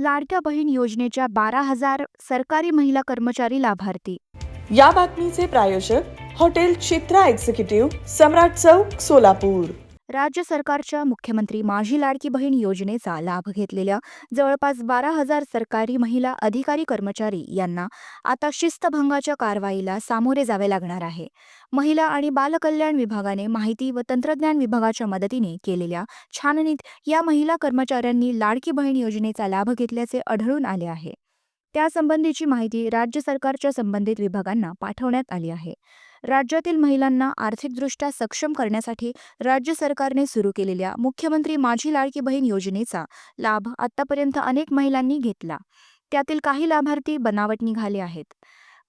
लाडक्या बहीण योजनेच्या बारा हजार सरकारी महिला कर्मचारी लाभार्थी. या बातमीचे प्रायोजक हॉटेल चित्रा एक्झिक्युटिव्ह सम्राट चौक सोलापूर. राज्य सरकारच्या मुख्यमंत्री माझी लाडकी बहीण योजनेचा लाभ घेतलेल्या जवळपास बारा हजार सरकारी महिला अधिकारी कर्मचारी यांना आता शिस्तभंगाच्या कारवाईला सामोरे जावे लागणार आहे. महिला आणि बालकल्याण विभागाने माहिती व तंत्रज्ञान विभागाच्या मदतीने केलेल्या छाननीत या महिला कर्मचाऱ्यांनी लाडकी बहीण योजनेचा लाभ घेतल्याचे आढळून आले आहे. त्यासंबंधीची माहिती राज्य सरकारच्या संबंधित विभागांना पाठवण्यात आली आहे. राज्यातील महिलांना आर्थिकदृष्ट्या सक्षम करण्यासाठी राज्य सरकारने सुरू केलेल्या मुख्यमंत्री माझी लाडकी बहीण योजनेचा लाभ आतापर्यंत अनेक महिलांनी घेतला. त्यातील काही लाभार्थी बनावट निघाले आहेत.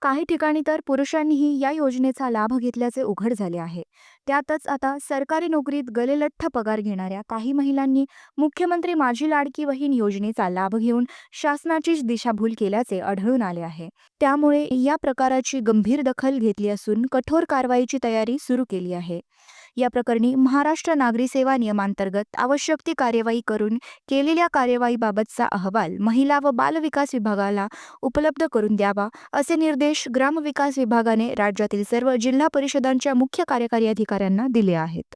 काही ठिकाणी तर पुरुषांनीही या योजनेचा लाभ घेतल्याचे उघड झाले आहे. त्यातच आता सरकारी नोकरीत गलेलठ्ठ पगार घेणाऱ्या काही महिलांनी मुख्यमंत्री माझी लाडकी बहीण योजनेचा लाभ घेऊन शासनाचीच दिशाभूल केल्याचे आढळून आले आहे. त्यामुळे या प्रकाराची गंभीर दखल घेतली असून कठोर कारवाईची तयारी सुरू केली आहे. या प्रकरणी महाराष्ट्र नागरी सेवा नियमांतर्गत आवश्यक ती कार्यवाही करून केलेल्या कार्यवाहीबाबतचा अहवाल महिला व बालविकास विभागाला उपलब्ध करून द्यावा असे निर्देश ग्रामविकास विभागाने राज्यातील सर्व जिल्हा परिषदांच्या मुख्य कार्यकारी अधिकाऱ्यांना दिले आहेत.